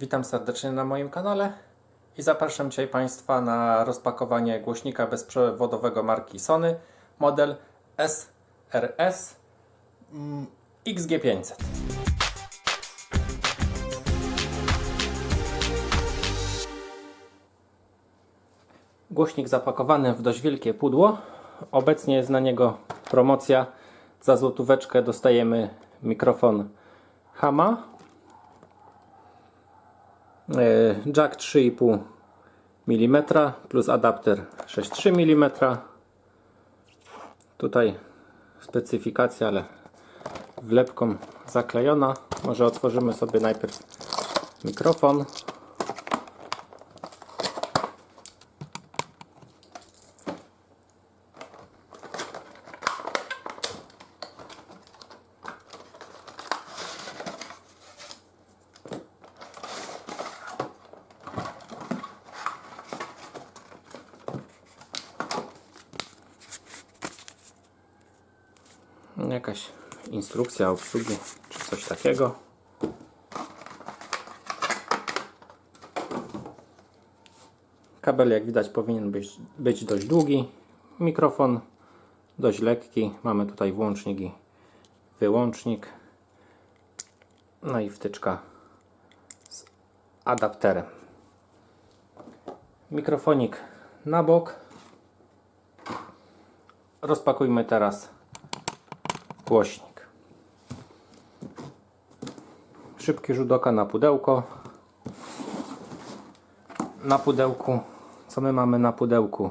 Witam serdecznie na moim kanale i zapraszam dzisiaj Państwa na rozpakowanie głośnika bezprzewodowego marki Sony model SRS mm, XG500. Głośnik zapakowany w dość wielkie pudło. Obecnie jest na niego promocja. Za złotóweczkę dostajemy mikrofon Hama jack 3,5 mm plus adapter 6,3 mm tutaj specyfikacja, ale wlepką zaklejona. Może otworzymy sobie najpierw mikrofon jakaś instrukcja obsługi czy coś takiego. Kabel jak widać powinien być, być dość długi. Mikrofon dość lekki. Mamy tutaj włącznik i wyłącznik. No i wtyczka z adapterem. Mikrofonik na bok. Rozpakujmy teraz głośnik. Szybki rzut oka na pudełko. Na pudełku, co my mamy na pudełku?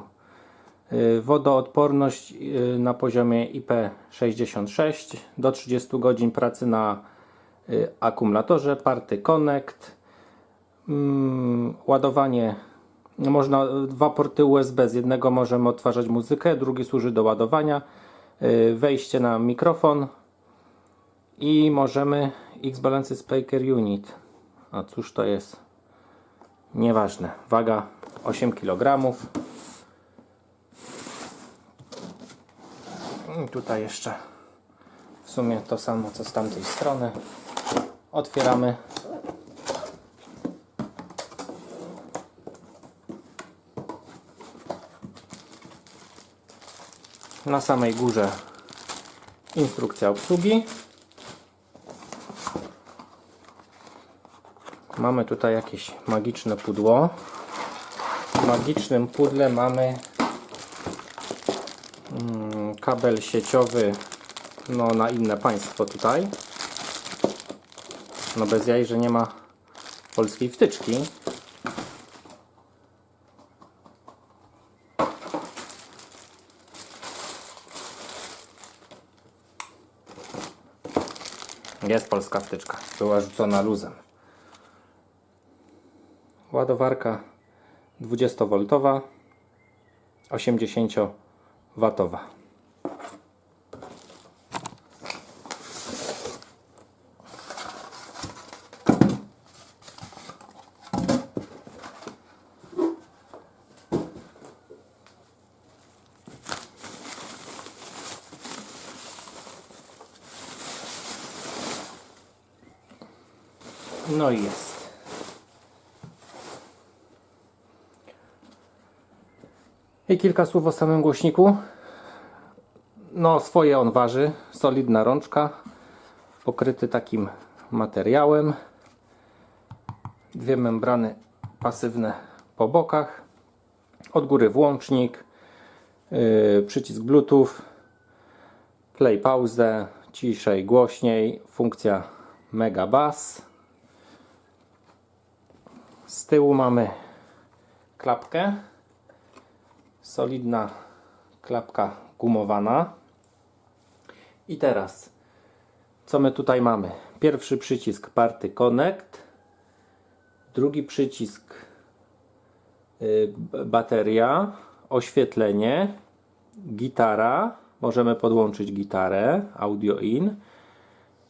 Yy, Wodoodporność yy, na poziomie IP66 do 30 godzin pracy na yy, akumulatorze, party Connect, mm, ładowanie. Można dwa porty USB, z jednego możemy odtwarzać muzykę, drugi służy do ładowania. y, wejście na mikrofon i możemy X-Balance Speaker Unit. A cóż to jest? Nieważne, waga 8 kg i tutaj jeszcze w sumie to samo co z tamtej strony. Otwieramy na samej górze instrukcja obsługi. Mamy tutaj jakieś magiczne pudło. W magicznym pudle mamy mm, kabel sieciowy no, na inne państwo tutaj. No bez jaj, że nie ma polskiej wtyczki. Jest polska wtyczka. Była rzucona luzem. Ładowarka 20V, 80W. No i jest. I kilka słów o samym głośniku. No, swoje on waży. Solidna rączka. Pokryty takim materiałem. Dwie membrany pasywne po bokach. Od góry włącznik. Yy, przycisk Bluetooth. Play pauzę. Ciszej, głośniej. Funkcja Mega Bass. Z tyłu mamy klapkę. Solidna klapka gumowana. I teraz, co my tutaj mamy? Pierwszy przycisk Party Connect. Drugi przycisk y, bateria, oświetlenie, gitara. Możemy podłączyć gitarę, audio in.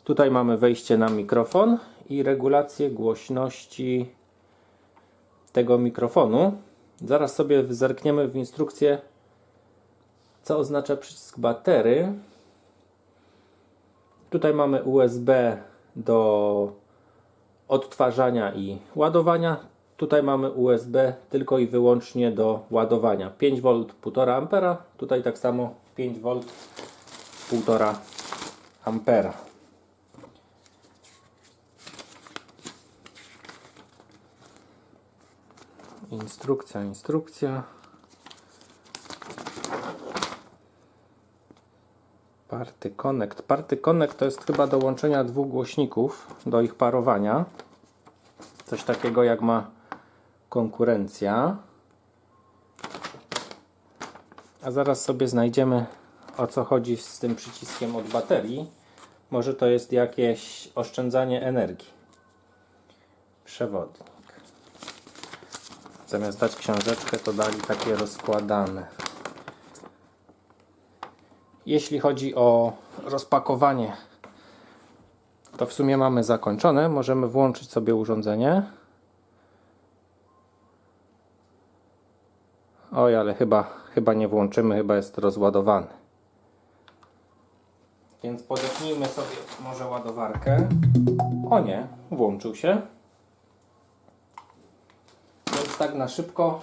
Tutaj mamy wejście na mikrofon i regulację głośności tego mikrofonu. Zaraz sobie zerkniemy w instrukcję, co oznacza przycisk batery. Tutaj mamy USB do odtwarzania i ładowania. Tutaj mamy USB tylko i wyłącznie do ładowania. 5V 1,5 A. Tutaj tak samo 5V 1,5 ampera. Instrukcja, instrukcja. Party Connect. Party Connect to jest chyba do łączenia dwóch głośników do ich parowania. Coś takiego jak ma konkurencja. A zaraz sobie znajdziemy o co chodzi z tym przyciskiem od baterii. Może to jest jakieś oszczędzanie energii. Przewodnik. Zamiast dać książeczkę, to dali takie rozkładane. Jeśli chodzi o rozpakowanie, to w sumie mamy zakończone. Możemy włączyć sobie urządzenie. Oj, ale chyba, chyba nie włączymy, chyba jest rozładowany. Więc podepnijmy sobie może ładowarkę. O nie, włączył się. Tak na szybko,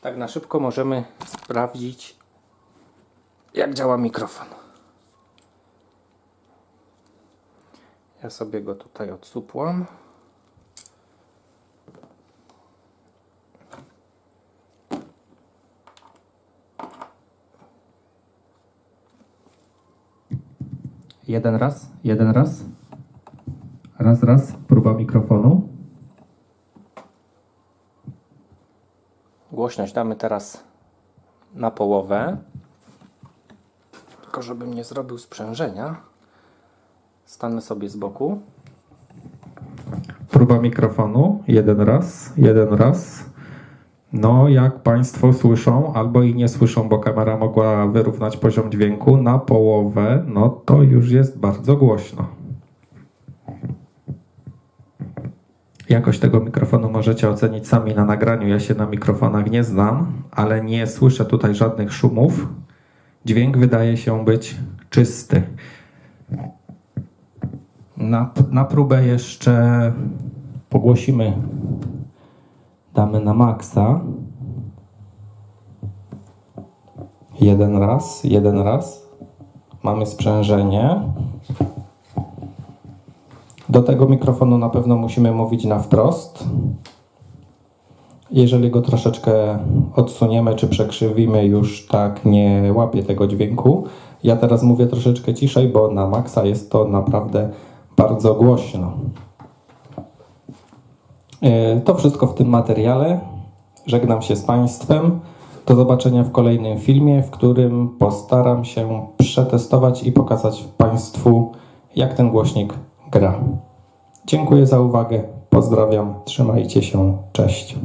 tak na szybko możemy sprawdzić, jak działa mikrofon. Ja sobie go tutaj odsupłam. Jeden raz, jeden raz. Raz, raz, próba mikrofonu. Głośność damy teraz na połowę. Tylko żebym nie zrobił sprzężenia. Stanę sobie z boku. Próba mikrofonu. Jeden raz, jeden raz. No, jak Państwo słyszą, albo i nie słyszą, bo kamera mogła wyrównać poziom dźwięku na połowę, no to już jest bardzo głośno. Jakość tego mikrofonu możecie ocenić sami na nagraniu. Ja się na mikrofonach nie znam, ale nie słyszę tutaj żadnych szumów. Dźwięk wydaje się być czysty. Na, na próbę jeszcze pogłosimy. Damy na maksa. Jeden raz, jeden raz. Mamy sprzężenie. Do tego mikrofonu na pewno musimy mówić na wprost. Jeżeli go troszeczkę odsuniemy czy przekrzywimy, już tak nie łapie tego dźwięku. Ja teraz mówię troszeczkę ciszej, bo na maksa jest to naprawdę bardzo głośno. Yy, To wszystko w tym materiale. Żegnam się z Państwem. Do zobaczenia w kolejnym filmie, w którym postaram się przetestować i pokazać Państwu, jak ten głośnik gra. Dziękuję za uwagę. Pozdrawiam. Trzymajcie się. Cześć.